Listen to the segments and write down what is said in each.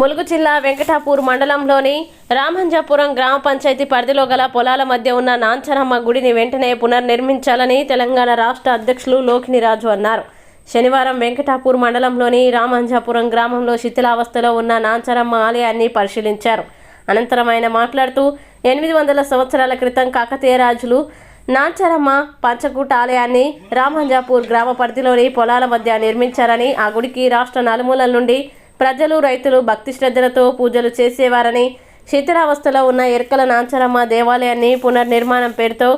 ములుగు జిల్లా వెంకటాపూర్ మండలంలోని రామంజాపురం గ్రామ పంచాయతీ పరిధిలో గల పొలాల మధ్య ఉన్న నాంచరమ్మ గుడిని వెంటనే పునర్నిర్మించాలని తెలంగాణ రాష్ట్ర అధ్యక్షులు లోకిని రాజు అన్నారు. శనివారం వెంకటాపూర్ మండలంలోని రామంజాపురం గ్రామంలో శిథిలావస్థలో ఉన్న నాంచరమ్మ ఆలయాన్ని పరిశీలించారు. అనంతరం ఆయన మాట్లాడుతూ ఎనిమిది వందల సంవత్సరాల క్రితం కాకతీయ రాజులు నాంచరమ్మ పంచకూట ఆలయాన్ని రామంజాపూర్ గ్రామ పరిధిలోని పొలాల మధ్య నిర్మించారని ఆ గుడికి రాష్ట్ర నలుమూలల నుండి ప్రజలు రైతులు భక్తి శ్రద్ధలతో పూజలు చేసేవారని శిథిలావస్థలో ఉన్న ఎరకల నాంచరమ్మ దేవాలయాన్ని పునర్నిర్మాణం పేరుతో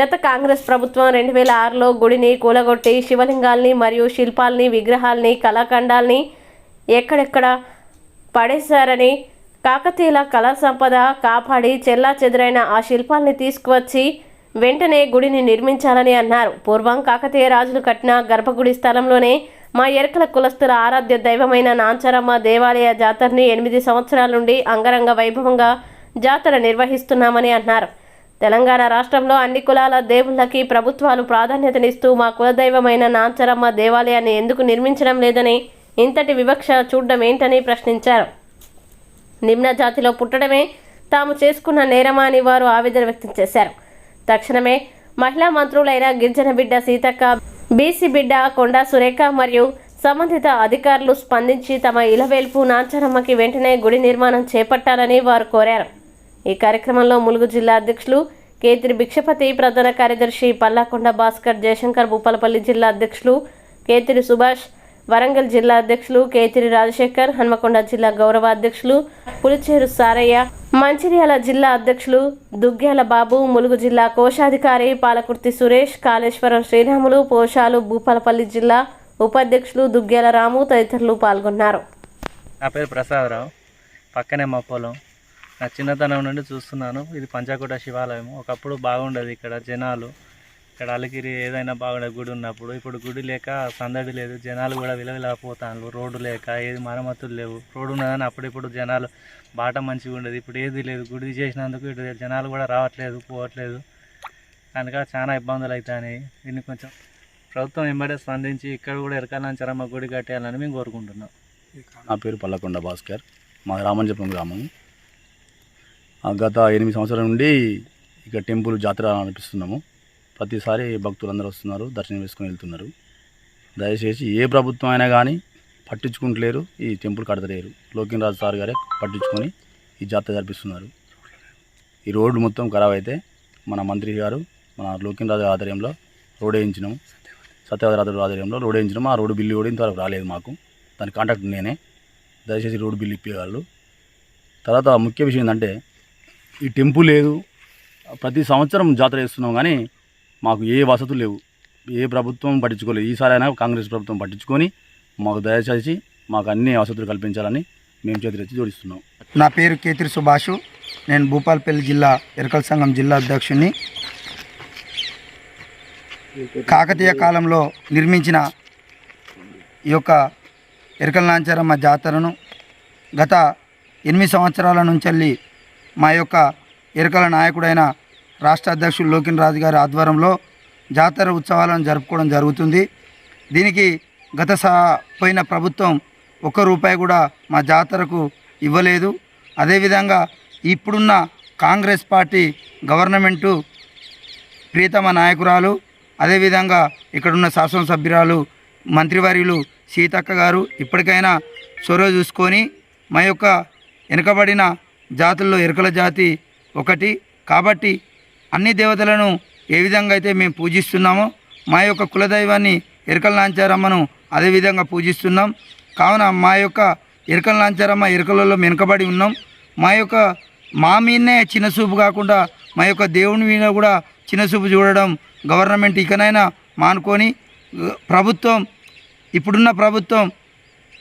గత కాంగ్రెస్ ప్రభుత్వం రెండు వేల ఆరులో గుడిని కూలగొట్టి శివలింగాల్ని మరియు శిల్పాల్ని విగ్రహాల్ని కళాఖండాల్ని ఎక్కడెక్కడ పడేశారని కాకతీయుల కళా సంపద కాపాడి చెల్లా చెదురైన ఆ శిల్పాల్ని తీసుకువచ్చి వెంటనే గుడిని నిర్మించాలని అన్నారు. పూర్వం కాకతీయ రాజులు కట్టిన గర్భగుడి స్థలంలోనే మా ఎరకల కులస్తుల ఆరాధ్య దైవమైన నాంచరమ్మ దేవాలయ జాతరని ఎనిమిది సంవత్సరాల నుండి అంగరంగ వైభవంగా జాతర నిర్వహిస్తున్నామని అన్నారు. తెలంగాణ రాష్ట్రంలో అన్ని కులాల దేవుళ్ళకి ప్రభుత్వాలు ప్రాధాన్యతనిస్తూ మా కులదైవమైన నాంచరమ్మ దేవాలయాన్ని ఎందుకు నిర్మించడం లేదని ఇంతటి వివక్ష చూడడం ఏంటని ప్రశ్నించారు. నిమ్న జాతిలో పుట్టడమే తాము చేసుకున్న నేరమా అని వారు ఆవేదన వ్యక్తం చేశారు. తక్షణమే మహిళా మంత్రులైన గిరిజన బిడ్డ సీతక్క బీసీ బిడ్డ కొండా సురేఖ మరియు సంబంధిత అధికారులు స్పందించి తమ ఇలవేల్పు నాంచరమ్మకి వెంటనే గుడి నిర్మాణం చేపట్టాలని వారు కోరారు. ఈ కార్యక్రమంలో ములుగు జిల్లా అధ్యక్షులు కేతిరి భిక్షపతి ప్రధాన కార్యదర్శి పల్లాకొండ భాస్కర్ జయశంకర్ భూపాలపల్లి జిల్లా అధ్యక్షులు కేతిరి సుభాష్ వరంగల్ జిల్లా అధ్యక్షులు కేతిరి రాజశేఖర్ హన్మకొండ జిల్లా గౌరవ అధ్యక్షులు పులిచేరు సారయ్య మంచిర్యాల జిల్లా అధ్యక్షులు దుగ్గ్యాల బాబు ములుగు జిల్లా కోశాధికారి పాలకుర్తి సురేష్ కాళేశ్వరం శ్రీరాములు పోషాలు భూపాలపల్లి జిల్లా ఉపాధ్యక్షులు దుగ్గ్యాల రాము తదితరులు పాల్గొన్నారు. నా పేరు ప్రసాదరావు. పక్కనే మా పొలం. నా చిన్నతనం నుండి చూస్తున్నాను. ఇది పంచకోట శివాలయం. ఒకప్పుడు బాగుండేది ఇక్కడ జనాలు. ఇక్కడ అలిగిరి ఏదైనా బాగుండేది గుడి ఉన్నప్పుడు ఇప్పుడు గుడి లేక సందడి లేదు. జనాలు కూడా విలవిలపోతాను రోడ్డు లేక ఏది మరమ్మతులు లేవు. రోడ్డు ఉన్నదని అప్పుడిప్పుడు జనాలు బాట మంచిగా ఉండేది. ఇప్పుడు ఏది లేదు. గుడి చేసినందుకు ఇటు జనాలు కూడా రావట్లేదు పోవట్లేదు. కనుక చాలా ఇబ్బందులు అవుతాయి దీన్ని కొంచెం ప్రభుత్వం వెంబడే స్పందించి ఇక్కడ కూడా ఎరకాలంచరమ్మ గుడి కట్టేయాలని మేము కోరుకుంటున్నాం. నా పేరు పల్లకొండ భాస్కర్. మా రామంజపురం గ్రామం. ఆ, గత ఎనిమిది సంవత్సరాల నుండి ఇక టెంపుల్ జాతర నడిపిస్తున్నాము ప్రతిసారి భక్తులందరూ వస్తున్నారు దర్శనం చేసుకుని వెళ్తున్నారు. దయచేసి ఏ ప్రభుత్వం అయినా కానీ పట్టించుకుంటలేరు ఈ టెంపుల్ కడతలేరు. లోకిన్ రాజు సార్ గారే పట్టించుకొని ఈ జాతర జరిపిస్తున్నారు. ఈ రోడ్డు మొత్తం ఖరాబ్ అయితే మన మంత్రి గారు మన లోకిన్ రాజు ఆధ్వర్యంలో రోడ్ వేయించినాం. సత్యవతి ఆధ్వర్యంలో రోడ్ వేయించినాం. ఆ రోడ్డు బిల్లు కూడా ఇంతవరకు రాలేదు మాకు. దాని కాంటాక్ట్ నేనే. దయచేసి రోడ్డు బిల్లు ఇప్పేవాళ్ళు తర్వాత ముఖ్య విషయం ఏంటంటే ఈ టెంపుల్ లేదు. ప్రతి సంవత్సరం జాతర చేస్తున్నాం కానీ మాకు ఏ వసతులు లేవు. ఏ ప్రభుత్వం పట్టించుకోలేదు ఈసారైనా కాంగ్రెస్ ప్రభుత్వం పట్టించుకొని మాకు దయచేసి మాకు అన్ని వసతులు కల్పించాలని మేము చేతులెత్తి జోడిస్తున్నాం. నా పేరు కేతిరి సుభాషు. నేను భూపాలపల్లి జిల్లా ఎరకల సంఘం జిల్లా అధ్యక్షుడిని కాకతీయ కాలంలో నిర్మించిన ఈ యొక్క ఎరకల నాంచారమ్మ జాతరను గత ఎనిమిది సంవత్సరాల నుంచి మా యొక్క ఎరకల నాయకుడైన రాష్ట్ర అధ్యక్షుడు లోకిన్ రాజు గారి ఆధ్వర్యంలో జాతర ఉత్సవాలను జరుపుకోవడం జరుగుతుంది. దీనికి గత సా పోయిన ప్రభుత్వం ఒక్క రూపాయి కూడా మా జాతరకు ఇవ్వలేదు. అదేవిధంగా ఇప్పుడున్న కాంగ్రెస్ పార్టీ గవర్నమెంటు ప్రీతమ నాయకురాలు అదేవిధంగా ఇక్కడున్న శాసనసభ్యురాలు మంత్రివర్యులు సీతక్క గారు ఇప్పటికైనా చొరవ చూసుకొని మా యొక్క వెనుకబడిన జాతుల్లో ఎరుకల జాతి ఒకటి. కాబట్టి అన్ని దేవతలను ఏ విధంగా అయితే మేము పూజిస్తున్నామో మా యొక్క కులదైవాన్ని ఎరకల నాంచారమ్మను అదేవిధంగా పూజిస్తున్నాం. కావున మా యొక్క ఎరకల నాంచారమ్మ ఎరకలలో వెనుకబడి ఉన్నాం. మా యొక్క మా మీదనే చిన్నసూపు కాకుండా మా యొక్క దేవుని మీద కూడా చిన్నసూపు చూడడం గవర్నమెంట్ ఇకనైనా మానుకొని ప్రభుత్వం ఇప్పుడున్న ప్రభుత్వం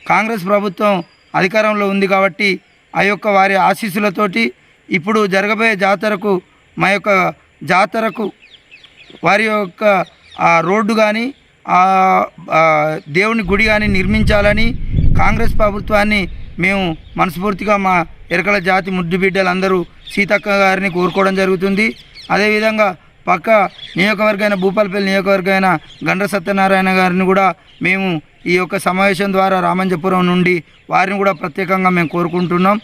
కాంగ్రెస్ ప్రభుత్వం అధికారంలో ఉంది కాబట్టి ఆ యొక్క వారి ఆశీస్సులతోటి ఇప్పుడు జరగబోయే జాతరకు మా యొక్క జాతరకు వారి యొక్క ఆ రోడ్డు కానీ ఆ దేవుని గుడి కానీ నిర్మించాలని కాంగ్రెస్ ప్రభుత్వాన్ని మేము మనస్ఫూర్తిగా మా ఎరకల జాతి ముద్దు బిడ్డలందరూ సీతక్క గారిని కోరుకోవడం జరుగుతుంది. అదేవిధంగా పక్క నియోజకవర్గమైన భూపాలపల్లి నియోజకవర్గమైన గండ్ర సత్యనారాయణ గారిని కూడా మేము ఈ యొక్క సమావేశం ద్వారా రామంజపురం నుండి వారిని కూడా ప్రత్యేకంగా మేము కోరుకుంటున్నాం.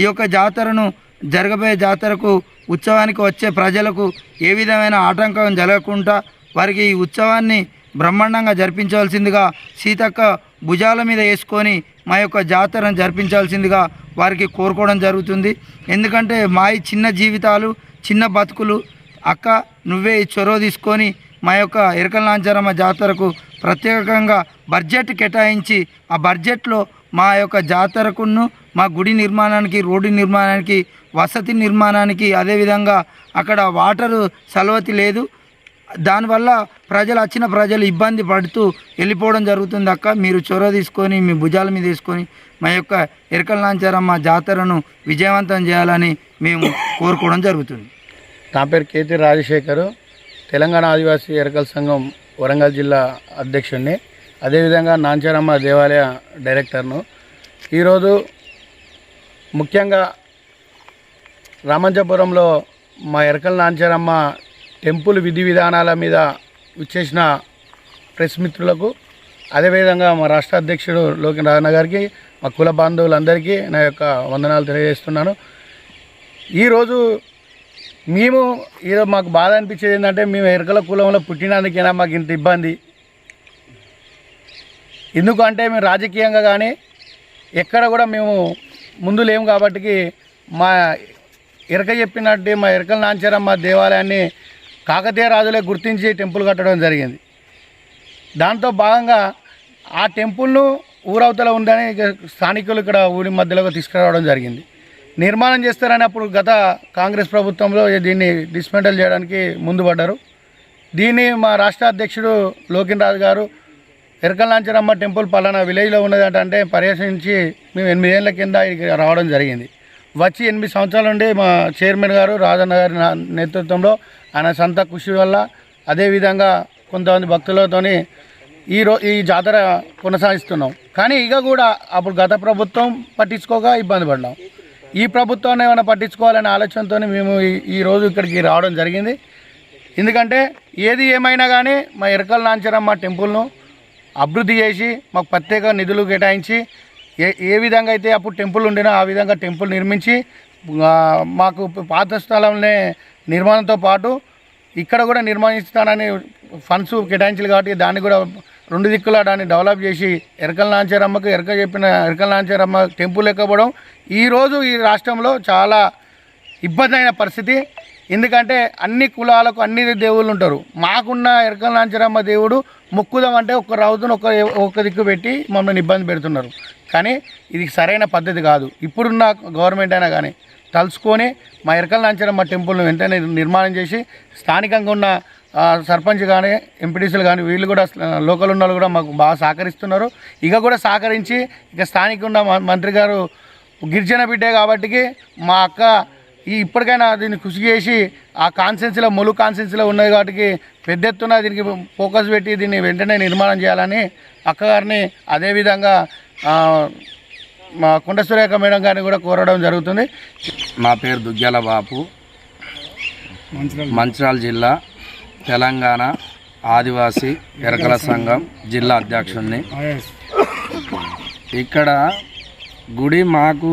ఈ యొక్క జాతరను జరగబోయే జాతరకు ఉత్సవానికి వచ్చే ప్రజలకు ఏ విధమైన ఆటంకం జరగకుండా వారికి ఈ ఉత్సవాన్ని బ్రహ్మాండంగా జరిపించవలసిందిగా సీతక్క భుజాల మీద వేసుకొని మా యొక్క జాతరను జరిపించాల్సిందిగా వారికి కోరుకోవడం జరుగుతుంది. ఎందుకంటే మా చిన్న జీవితాలు చిన్న బతుకులు అక్క నువ్వే ఈ చొరవ తీసుకొని మా యొక్క ఎరకల లాంచారమ్మ జాతరకు ప్రత్యేకంగా బడ్జెట్ కేటాయించి ఆ బడ్జెట్లో మా యొక్క జాతరకును మా గుడి నిర్మాణానికి రోడ్డు నిర్మాణానికి వసతి నిర్మాణానికి అదేవిధంగా అక్కడ వాటరు సలవతి లేదు. దానివల్ల ప్రజలు వచ్చిన ప్రజలు ఇబ్బంది పడుతూ వెళ్ళిపోవడం జరుగుతుంది అక్క. మీరు చొరవ తీసుకొని మీ భుజాల మీద తీసుకొని మా యొక్క ఎరకల లాంచారమ్మ జాతరను విజయవంతం చేయాలని మేము కోరుకోవడం జరుగుతుంది. నా పేరు కేతి రాజశేఖరు. తెలంగాణ ఆదివాసీ ఎరకల సంఘం వరంగల్ జిల్లా అధ్యక్షుడిని అదేవిధంగా నాంచారమ్మ దేవాలయ డైరెక్టర్ను. ఈరోజు ముఖ్యంగా రామంజపురంలో మా ఎరకల నాంచారమ్మ టెంపుల్ విధి విధానాల మీద విచ్చేసిన ప్రెస్ మిత్రులకు అదేవిధంగా మా రాష్ట్ర అధ్యక్షుడు లోకి నారాయణ గారికి మా కుల బాంధవులందరికీ నా యొక్క వందనాలు తెలియజేస్తున్నాను. ఈరోజు మేము ఏదో మాకు బాధ అనిపించేది ఏంటంటే మేము ఎరకల కులంలో పుట్టినందుకైనా మాకు ఇంత ఇబ్బంది? ఎందుకంటే మేము రాజకీయంగా కానీ ఎక్కడ కూడా మేము ముందు లేము కాబట్టి మా ఇరక చెప్పినట్టు మా ఎరకల నాంచారమ్మ దేవాలయాన్ని కాకతీయ రాజులే గుర్తించి టెంపుల్ కట్టడం జరిగింది. దాంతో భాగంగా ఆ టెంపుల్ను ఊరవతల ఉందని స్థానికులు ఇక్కడ ఊరి మధ్యలోకి తీసుకురావడం జరిగింది. నిర్మాణం చేస్తారని అప్పుడు గత కాంగ్రెస్ ప్రభుత్వంలో దీన్ని డిస్మెంటల్ చేయడానికి ముందు పడ్డారు. దీన్ని మా రాష్ట్ర అధ్యక్షుడు లోకిన్ రాజు గారు ఎరకలాంచరమ్మ టెంపుల్ పలానా విలేజ్లో ఉన్నదంటే అంటే పర్యటించి మేము ఎనిమిదేళ్ళ కింద ఇక్కడికి రావడం జరిగింది. వచ్చి ఎనిమిది సంవత్సరాల నుండి మా చైర్మన్ గారు రాజన్న గారి నా- నేతృత్వంలో ఆయన సొంత కృషి వల్ల అదేవిధంగా కొంతమంది భక్తులతోని ఈ ఈ జాతర కొనసాగిస్తున్నాం. కానీ ఇక కూడా అప్పుడు గత ప్రభుత్వం పట్టించుకోక ఇబ్బంది పడ్డాం. ఈ ప్రభుత్వాన్ని ఏమైనా పట్టించుకోవాలనే ఆలోచనతో మేము ఈ- రోజు ఇక్కడికి రావడం జరిగింది. ఎందుకంటే ఏది ఏమైనా కానీ మా ఎరకల నాంచరమ్మ టెంపుల్ను అభివృద్ధి చేసి మాకు ప్రత్యేక నిధులు కేటాయించి ఏ ఏ విధంగా అయితే అప్పుడు టెంపుల్ ఉండినో ఆ విధంగా టెంపుల్ నిర్మించి మాకు పాత స్థలంలో నిర్మాణంతో పాటు ఇక్కడ కూడా నిర్మాణిస్తానని ఫండ్స్ కేటాయించాలి కాబట్టి దాన్ని కూడా రెండు దిక్కులా దాన్ని డెవలప్ చేసి ఎరకల నాంచారమ్మకు ఎరక చెప్పిన ఎరకల నాంచారమ్మ టెంపుల్ ఎక్కబోవడం ఈరోజు ఈ రాష్ట్రంలో చాలా ఇబ్బంది అయిన పరిస్థితి. ఎందుకంటే అన్ని కులాలకు అన్ని దేవుళ్ళు ఉంటారు. మాకున్న ఎరకలాంచరమ్మ దేవుడు మొక్కుదాం అంటే ఒక రౌతును ఒక ఒక దిక్కు పెట్టి మమ్మల్ని ఇబ్బంది పెడుతున్నారు. కానీ ఇది సరైన పద్ధతి కాదు. ఇప్పుడున్న గవర్నమెంట్ అయినా కానీ తలుచుకొని మా ఎరకల నాంచరమ్మ టెంపుల్ను వెంటనే నిర్మాణం చేసి స్థానికంగా ఉన్న సర్పంచ్ కానీ ఎంపీటీసీలు కానీ వీళ్ళు కూడా లోకల్ ఉన్న వాళ్ళు కూడా మాకు బాగా సహకరిస్తున్నారు. ఇక కూడా సహకరించి ఇక స్థానిక ఉన్న మ- మంత్రి గారు గిరిజన బిడ్డే కాబట్టికి మా అక్క ఈ ఇప్పటికైనా దీన్ని కృషి చేసి ఆ కాన్సెన్స్లో ములు కాన్సెన్స్లో ఉన్నది కాబట్టి పెద్ద ఎత్తున దీనికి ఫోకస్ పెట్టి దీన్ని వెంటనే నిర్మాణం చేయాలని అక్కగారిని అదేవిధంగా ఆ, మా కొండ సురేఖ మేడం గారిని కూడా కోరడం జరుగుతుంది. నా పేరు దుగ్గ్యాల బాపు. మంచిర్యాల. జిల్లా తెలంగాణ ఆదివాసీ ఎరకల సంఘం జిల్లా అధ్యక్షుడిని ఇక్కడ గుడి మాకు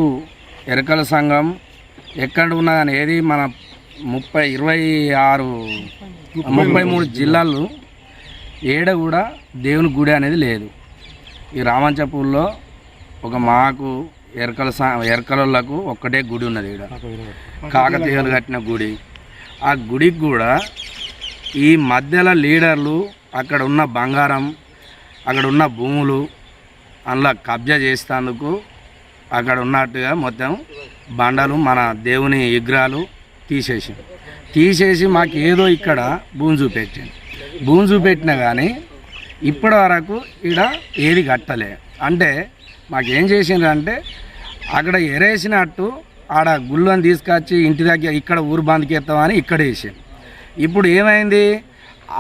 ఎరకల సంఘం ఎక్కడ ఉన్నా కానీ ఏది మన ముప్పై ఇరవై ఆరు ముప్పై మూడు జిల్లాలు ఏడ కూడా దేవుని గుడి అనేది లేదు. ఈ రామంచపూర్లో ఒక మాకు ఎరకల సా ఎరకలకు ఒక్కటే గుడి ఉన్నది ఇక్కడ కాకతీయులు కట్టిన గుడి. ఆ గుడికి కూడా ఈ మధ్యలో లీడర్లు అక్కడ ఉన్న బంగారం అక్కడ ఉన్న భూములు అందులో కబ్జా చేసేందుకు అక్కడ ఉన్నట్టుగా మొత్తం బండలు మన దేవుని విగ్రహాలు తీసేసి. తీసేసి మాకు ఏదో ఇక్కడ భూమి చూపెట్టింది. భూమి చూపెట్టినా కానీ ఇప్పటి వరకు ఇక్కడ ఏది కట్టలే. అంటే మాకేం చేసిండ్రు అంటే అక్కడ ఎరేసినట్టు ఆడ గుళ్ళని తీసుకొచ్చి ఇంటి దగ్గర ఇక్కడ ఊరు బంద్కెత్తామని ఇక్కడ వేసాం ఇప్పుడు ఏమైంది?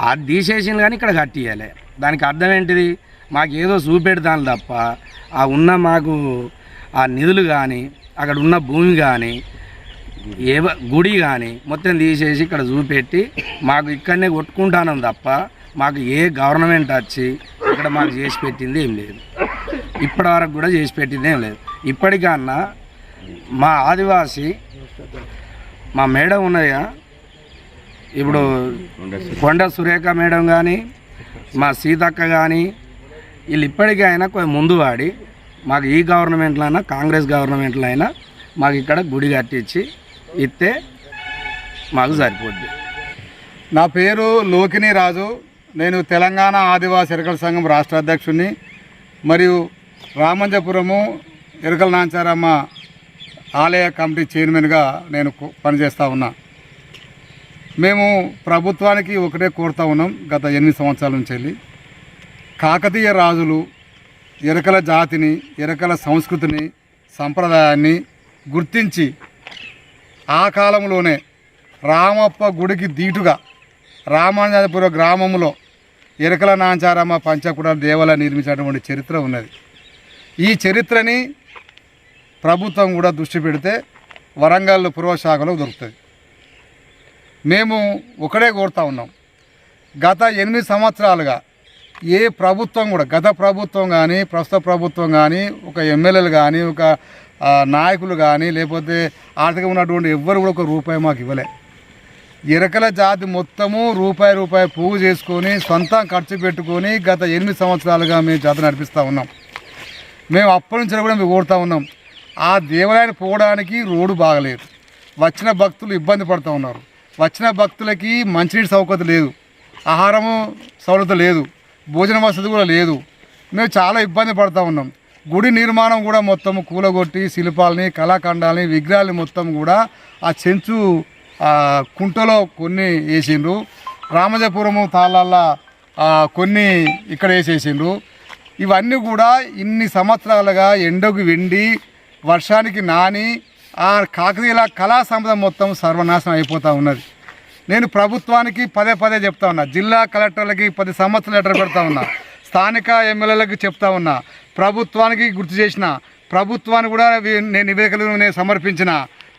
అది తీసేసింది కానీ ఇక్కడ కట్టియాలి దానికి అర్థం ఏంటిది? మాకు ఏదో చూపెడతాను తప్ప ఆ ఉన్న మాకు ఆ నిధులు కానీ అక్కడ ఉన్న భూమి కానీ ఏ గుడి కానీ మొత్తం తీసేసి ఇక్కడ చూపెట్టి మాకు ఇక్కడనే కొట్టుకుంటానం తప్ప మాకు ఏ గవర్నమెంట్ వచ్చి ఇక్కడ మాకు చేసి పెట్టింది ఏం లేదు. ఇప్పటి వరకు కూడా చేసి పెట్టింది ఏం లేదు. ఇప్పటికన్నా మా ఆదివాసి మా మేడం ఉన్నదిగా ఇప్పుడు కొండ సురేఖ మేడం కానీ మా సీతక్క కానీ వీళ్ళు ఇప్పటికైనా కొంచెం ముందు వాడి మాకు ఈ గవర్నమెంట్లో అయినా కాంగ్రెస్ గవర్నమెంట్లో అయినా మాకు ఇక్కడ గుడి కట్టించి ఇస్తే మాకు సరిపోద్ది. నా పేరు లోకిని రాజు. నేను తెలంగాణ ఆదివాసీ ఎరకల సంఘం రాష్ట్ర అధ్యక్షుడిని మరియు రామంజపురము ఎరకల నాంచారమ్మ ఆలయ కమిటీ చైర్మన్గా నేను పనిచేస్తూ ఉన్నా. మేము ప్రభుత్వానికి ఒకటే కోరుతా ఉన్నాం గత ఎనిమిది సంవత్సరాల నుంచి. వెళ్ళి కాకతీయ రాజులు ఎరకల జాతిని ఎరకల సంస్కృతిని సంప్రదాయాన్ని గుర్తించి ఆ కాలంలోనే రామప్ప గుడికి దీటుగా రామానుజపురం గ్రామంలో ఎరకల నాంచారమ్మ పంచకుడ దేవాలయం నిర్మించినటువంటి చరిత్ర ఉన్నది. ఈ చరిత్రని ప్రభుత్వం కూడా దృష్టి పెడితే వరంగల్ పూర్వశాఖలో దొరుకుతుంది. మేము ఒకటే కోరుతా ఉన్నాం. గత ఎనిమిది సంవత్సరాలుగా ఏ ప్రభుత్వం కూడా గత ప్రభుత్వం కానీ ప్రస్తుత ప్రభుత్వం కానీ ఒక ఎమ్మెల్యేలు కానీ ఒక నాయకులు కానీ లేకపోతే ఆర్థికంగా ఉన్నటువంటి ఎవ్వరు కూడా ఒక రూపాయి మాకు ఇవ్వలే. ఎరకల జాతి మొత్తము రూపాయి రూపాయి పోగు చేసుకొని సొంతం ఖర్చు పెట్టుకొని గత ఎనిమిది సంవత్సరాలుగా మేము జాతర నడిపిస్తూ ఉన్నాం. మేము అప్పటి నుంచి కూడా మేము కోరుతూ ఉన్నాం. ఆ దేవాలయాన్ని పోవడానికి రోడ్డు బాగలేదు. వచ్చిన భక్తులు ఇబ్బంది పడుతూ ఉన్నారు. వచ్చిన భక్తులకి మంచినీటి సౌకర్యం లేదు. ఆహారము సౌలత లేదు. భోజన వసతి కూడా లేదు. మేము చాలా ఇబ్బంది పడుతూ ఉన్నాం. గుడి నిర్మాణం కూడా మొత్తం కూలగొట్టి శిల్పాలని కళాఖండాలని విగ్రహాలని మొత్తం కూడా ఆ చెంచు కుంటలో కొన్ని వేసిండ్రు. రామజపురము తాళ్ళల్లో కొన్ని ఇక్కడ వేసేసిండ్రు. ఇవన్నీ కూడా ఇన్ని సంవత్సరాలుగా ఎండకు వెండి వర్షానికి నాని ఆ కాకతీయుల కళా సంపద మొత్తం సర్వనాశనం అయిపోతూ ఉన్నది. నేను ప్రభుత్వానికి పదే పదే చెప్తా ఉన్నా. జిల్లా కలెక్టర్లకి పది సంవత్సరాలు లెటర్ పెడతా ఉన్నా. స్థానిక ఎమ్మెల్యేలకు చెప్తా ఉన్నా. ప్రభుత్వానికి గుర్తు చేసిన ప్రభుత్వాన్ని కూడా నేను నివేదికలు నేను సమర్పించిన.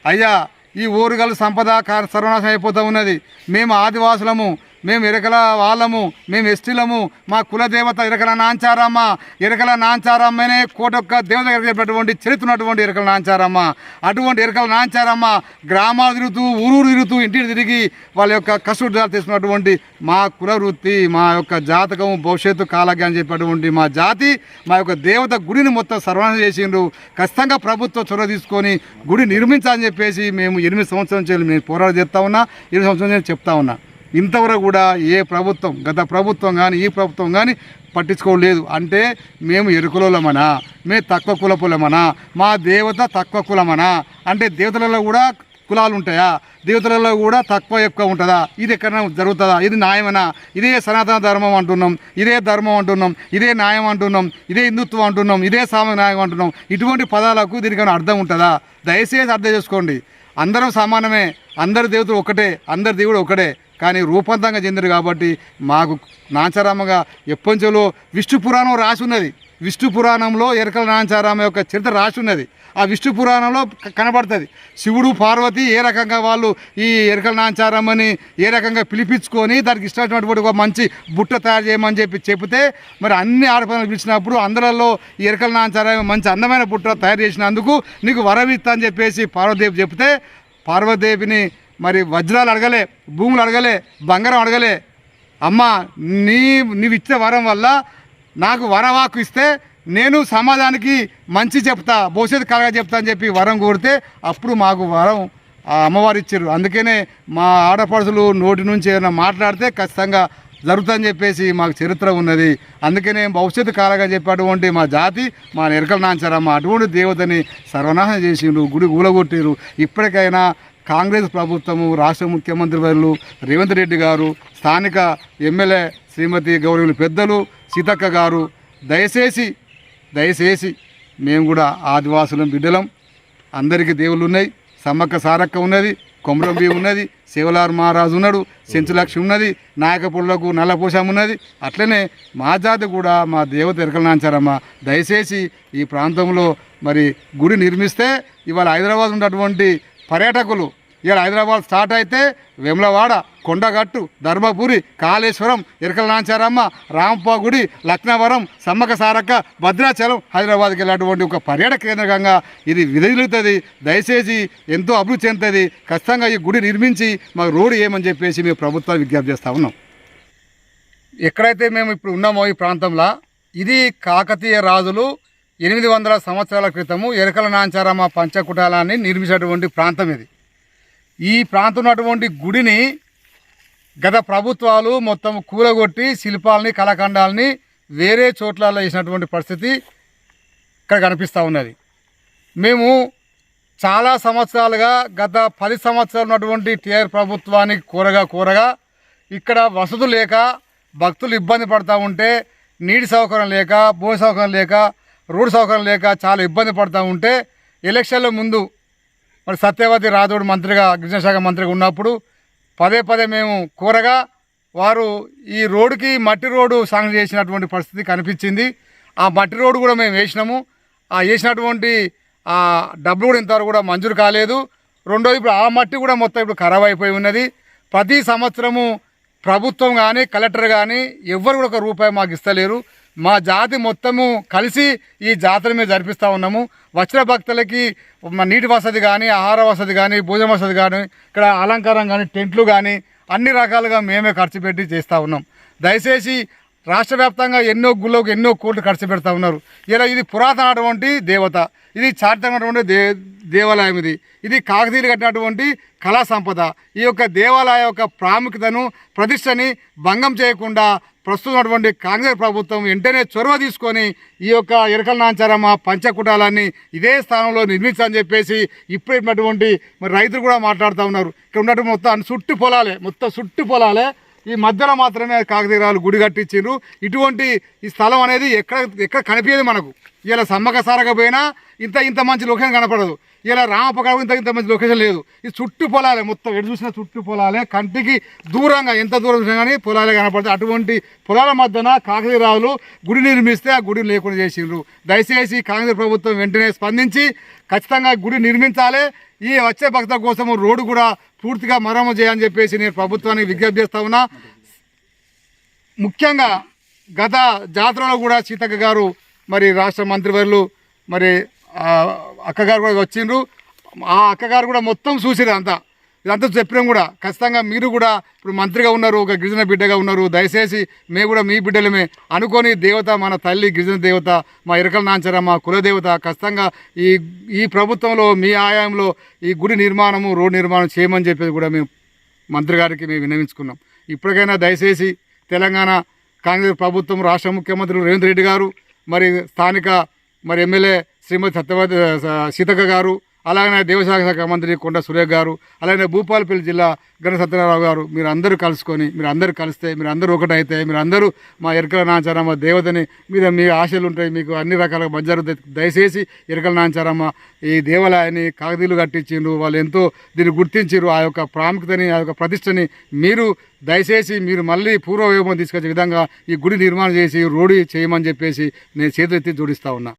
అయ్యా ఈ ఊరుగల సంపద సర్వనాశం అయిపోతూ ఉన్నది. మేము ఆదివాసులము. మేము ఎరకల వాళ్ళము మేము ఎస్టీలము మా కులదేవత ఎరకల నాంచారమ్మ ఎరకల నాంచారమ్మనే కోటొక్క దేవత చెప్పినటువంటి చరిత్ర ఉన్నటువంటి ఎరకల నాంచారమ్మ. అటువంటి ఎరకల నాంచారమ్మ గ్రామాలు తిరుగుతూ ఊరూరు తిరుగుతూ ఇంటిని తిరిగి వాళ్ళ యొక్క కష్టదాలు తీసుకున్నటువంటి మా కుల వృత్తి మా యొక్క జాతకం భవిష్యత్తు కాలజ్ఞ అని చెప్పినటువంటి మా జాతి మా యొక్క దేవత గుడిని మొత్తం సర్వనాశనం చేసిండ్రు. ఖచ్చితంగా ప్రభుత్వం చొరవ తీసుకొని గుడి నిర్మించాలని చెప్పేసి మేము ఎనిమిది సంవత్సరం చేయాలి మేము పోరాటం చేస్తా ఉన్నా ఎనిమిది సంవత్సరం నుంచి చెప్తా ఉన్నా. ఇంతవరకు కూడా ఏ ప్రభుత్వం గత ప్రభుత్వం కానీ ఈ ప్రభుత్వం కానీ పట్టించుకోలేదు. అంటే మేము ఎరుకులమనా మేము తక్కువ కులపులమనా మా దేవత తక్కువ కులమనా? అంటే దేవతలలో కూడా కులాలు ఉంటాయా దేవతలలో కూడా తక్కువ ఎక్కువ ఉంటుందా? ఇది ఎక్కడైనా జరుగుతుందా? ఇది న్యాయమనా? ఇదే సనాతన ధర్మం అంటున్నాం ఇదే ధర్మం అంటున్నాం ఇదే న్యాయం అంటున్నాం ఇదే హిందుత్వం అంటున్నాం ఇదే సామాజిక న్యాయం అంటున్నాం. ఇటువంటి పదాలకు దీనికి అర్థం ఉంటుందా? దయచేసి అర్థం చేసుకోండి. అందరం సమానమే అందరి దేవతలు ఒకటే అందరి దేవుడు ఒకటే. కానీ రూపాంతంగా చెందిరు కాబట్టి మాకు నాంచారామగా ఎప్పంచలో విష్ణు పురాణం రాసి ఉన్నది. విష్ణు పురాణంలో ఎరకల నాంచారామ యొక్క చరిత్ర రాసి ఉన్నది. ఆ విష్ణు పురాణంలో కనబడుతుంది. శివుడు పార్వతి ఏ రకంగా వాళ్ళు ఈ ఎరకల నాంచారమ్మని ఏ రకంగా పిలిపించుకొని దానికి ఇష్టమైనటువంటి ఒక మంచి బుట్ట తయారు చేయమని చెప్పి చెబితే మరి అన్ని ఆడపిల్లలు పిలిచినప్పుడు అందరిలో ఈ ఎరకల నాంచారామ మంచి అందమైన బుట్ట తయారు చేసినందుకు నీకు వరవిత్తా అని చెప్పేసి పార్వదేవి చెప్తే పార్వదేవిని మరి వజ్రాలు అడగలే భూములు అడగలే బంగారం అడగలే. అమ్మ నీ నీవు ఇచ్చిన వరం వల్ల నాకు వరవాకు ఇస్తే నేను సమాజానికి మంచి చెప్తా భవిష్యత్తు కలగా చెప్తా అని చెప్పి వరం కోరితే అప్పుడు మాకు వరం ఆ అమ్మవారు ఇచ్చారు. అందుకనే మా ఆడపడుచులు నోటి నుంచి ఏమైనా మాట్లాడితే ఖచ్చితంగా జరుగుతుందని చెప్పేసి మాకు చరిత్ర ఉన్నది. అందుకనే భవిష్యత్తు కాలంగా చెప్పేటువంటి మా జాతి మా నెరకల నాంచారమ్మ అటువంటి దేవతని సర్వనాశనం చేసిండ్రు గుడి కూలగొట్టిరు ఇప్పటికైనా కాంగ్రెస్ ప్రభుత్వము రాష్ట్ర ముఖ్యమంత్రి వర్యులు రేవంత్ రెడ్డి గారు స్థానిక ఎమ్మెల్యే శ్రీమతి గౌరవులు పెద్దలు సీతక్క గారు దయచేసి దయచేసి మేము కూడా ఆదివాసులం బిడ్డలం. అందరికీ దేవుళ్ళు ఉన్నాయి సమ్మక్క సారక్క ఉన్నది కొమరం ఉన్నది శివలార్ మహారాజు ఉన్నాడు సెంచులక్ష్మి ఉన్నది నాయకపుళ్ళకు నల్లపూషం ఉన్నది. అట్లనే మా జాతి కూడా మా దేవత ఎరకలనాంచారమ్మ దయచేసి ఈ ప్రాంతంలో మరి గుడి నిర్మిస్తే ఇవాళ హైదరాబాద్ ఉన్నటువంటి పర్యాటకులు. ఇలా హైదరాబాద్ స్టార్ట్ అయితే వెమ్లవాడ కొండగట్టు ధర్మపురి కాళేశ్వరం ఇరకల నాంచారమ్మ రాంప గుడి లక్నవరం సమ్మక సారక్క భద్రాచలం హైదరాబాద్కి వెళ్ళేటువంటి ఒక పర్యాటక కేంద్రంగా ఇది విధులుతుంది దయచేసి ఎంతో అభివృద్ధి చెందుతుంది. ఖచ్చితంగా ఈ గుడి నిర్మించి మాకు రోడ్డు ఏమని చెప్పేసి మేము ప్రభుత్వాన్ని విజ్ఞప్తి చేస్తూ ఉన్నాం. ఎక్కడైతే మేము ఇప్పుడు ఉన్నామో ఈ ప్రాంతంలో ఇది కాకతీయ రాజులు ఎనిమిది వందల సంవత్సరాల క్రితము ఎరకల నాంచారమ్మ పంచకుటాలాన్ని నిర్మించినటువంటి ప్రాంతం ఇది. ఈ ప్రాంతం ఉన్నటువంటి గుడిని గత ప్రభుత్వాలు మొత్తం కూలగొట్టి శిల్పాలని కళాఖండాలని వేరే చోట్లలో వేసినటువంటి పరిస్థితి ఇక్కడ కనిపిస్తూ ఉన్నది. మేము చాలా సంవత్సరాలుగా గత పది సంవత్సరాలు ఉన్నటువంటి టీఆర్ ప్రభుత్వానికి కూరగా కూరగా ఇక్కడ వసతులు లేక భక్తులు ఇబ్బంది పడుతూ ఉంటే నీటి సౌకర్యం లేక భూ సౌకర్యం లేక రోడ్డు సౌకర్యం లేక చాలా ఇబ్బంది పడుతూ ఉంటే ఎలక్షన్ల ముందు మరి సత్యవతి రాథోడ్ మంత్రిగా గిరిజన మంత్రిగా ఉన్నప్పుడు పదే పదే మేము కూరగా వారు ఈ రోడ్డుకి మట్టి రోడ్డు శాంక్షన్ చేసినటువంటి పరిస్థితి కనిపించింది. ఆ మట్టి రోడ్డు కూడా మేము వేసినాము. ఆ వేసినటువంటి ఆ డబ్బులు కూడా ఇంతవరకు కూడా మంజూరు కాలేదు. రెండోది ఇప్పుడు ఆ మట్టి కూడా మొత్తం ఇప్పుడు ఖరాబ్ అయిపోయి ఉన్నది. ప్రతి సంవత్సరము ప్రభుత్వం కానీ కలెక్టర్ కానీ ఎవ్వరు కూడా ఒక రూపాయి మాకు ఇస్తలేరు. మా జాతి మొత్తము కలిసి ఈ జాతర మీద జరిపిస్తూ ఉన్నాము. వచ్చిన భక్తులకి నీటి వసతి కానీ ఆహార వసతి కానీ భోజన వసతి కానీ ఇక్కడ అలంకారం కానీ టెంట్లు కానీ అన్ని రకాలుగా మేమే ఖర్చు పెట్టి చేస్తూ ఉన్నాం. దయచేసి రాష్ట్ర వ్యాప్తంగా ఎన్నో గుళ్ళకు ఎన్నో కోట్లు ఖర్చు పెడతా ఉన్నారు. ఇలా ఇది పురాతనటువంటి దేవత. ఇది చారిత్రమైనటువంటి దే దేవాలయం ఇది. ఇది కాకతీయులు కట్టినటువంటి కళా సంపద. ఈ యొక్క దేవాలయ యొక్క ప్రాముఖ్యతను ప్రతిష్టని భంగం చేయకుండా ప్రస్తుతం కాంగ్రెస్ ప్రభుత్వం వెంటనే చొరవ తీసుకొని ఈ యొక్క ఎరకల నాంచారమ్మ పంచకుటాలాన్ని ఇదే స్థానంలో నిర్మించాలని చెప్పేసి ఇప్పుడున్నటువంటి మరి రైతులు కూడా మాట్లాడుతూ ఉన్నారు. ఇక్కడ ఉన్నటువంటి మొత్తం చుట్టు పొలాలే మొత్తం చుట్టు పొలాలే. ఈ మధ్యలో మాత్రమే కాకతీరాలు గుడి కట్టించారు ఇటువంటి ఈ స్థలం అనేది ఎక్కడ ఎక్కడ కనిపించేది మనకు. ఇలా సమ్మక సారకపోయినా ఇంత ఇంత మంచి లొకేషన్ కనపడదు. ఇలా రామపకడం ఇంత మంచి లొకేషన్ లేదు. ఈ చుట్టూ పొలాలే మొత్తం ఎటు చూసిన చుట్టూ పొలాలే. కంటికి దూరంగా ఎంత దూరం చూసినా కానీ పొలాలే కనపడతాయి. అటువంటి పొలాల మధ్యన కాకతీరావులు గుడి నిర్మిస్తే ఆ గుడి లేకుండా చేసిండ్రు. దయచేసి కాంగ్రెస్ ప్రభుత్వం వెంటనే స్పందించి ఖచ్చితంగా గుడి నిర్మించాలి. ఈ వచ్చే భక్తుల కోసం రోడ్డు కూడా పూర్తిగా మరమ్మతు చేయని చెప్పేసి నేను ప్రభుత్వానికి విజ్ఞప్తి చేస్తా ఉన్నా. ముఖ్యంగా గత జాతరలో కూడా సీతక్క గారు మరి రాష్ట్ర మంత్రివర్యులు మరి అక్కగారు కూడా వచ్చిండ్రు. ఆ అక్కగారు కూడా మొత్తం చూసిరు అంతా. ఇదంతా చెప్పినాం కూడా. ఖచ్చితంగా మీరు కూడా ఇప్పుడు మంత్రిగా ఉన్నారు ఒక గిరిజన బిడ్డగా ఉన్నారు. దయచేసి మేము కూడా మీ బిడ్డలమే. అనుకొని దేవత మన తల్లి గిరిజన దేవత మా ఇరకల నాంచర మా కులదేవత ఖచ్చితంగా ఈ ఈ ప్రభుత్వంలో మీ ఆయాంలో ఈ గుడి నిర్మాణము రోడ్డు నిర్మాణం చేయమని చెప్పేది కూడా మేము మంత్రి గారికి మేము విన్నవించుకున్నాం. ఇప్పటికైనా దయచేసి తెలంగాణ కాంగ్రెస్ ప్రభుత్వం రాష్ట్ర ముఖ్యమంత్రి రేవంత్ రెడ్డి గారు మరి స్థానిక మరి ఎమ్మెల్యే శ్రీమతి సత్యవతి సీతక్క గారు అలాగనే దేవశాఖ శాఖ మంత్రి కొండ సురేఖ గారు అలాగే భూపాలపల్లి జిల్లా గణ సత్యనారాయణ గారు మీరు అందరూ కలుసుకొని మీరు అందరూ కలిస్తే మీరు అందరూ ఒకటైతే మీరు అందరూ మా ఎరకల నాంచారమ్మ దేవతని మీద మీ ఆశలు ఉంటాయి మీకు అన్ని రకాల మంచి జరుగుతాయి దయచేసి ఎరకల నాంచారమ్మ ఈ దేవాలయాన్ని కాకతీలు కట్టించిండ్రు వాళ్ళు ఎంతో దీన్ని గుర్తించారు ఆ యొక్క ప్రాముఖ్యతని ఆ యొక్క ప్రతిష్టని మీరు దయచేసి మీరు మళ్ళీ పూర్వ వైభవం తీసుకొచ్చే విధంగా ఈ గుడి నిర్మాణం చేసి రోడ్డు చేయమని చెప్పేసి నేను చేతులెత్తి జోడిస్తా ఉన్నా.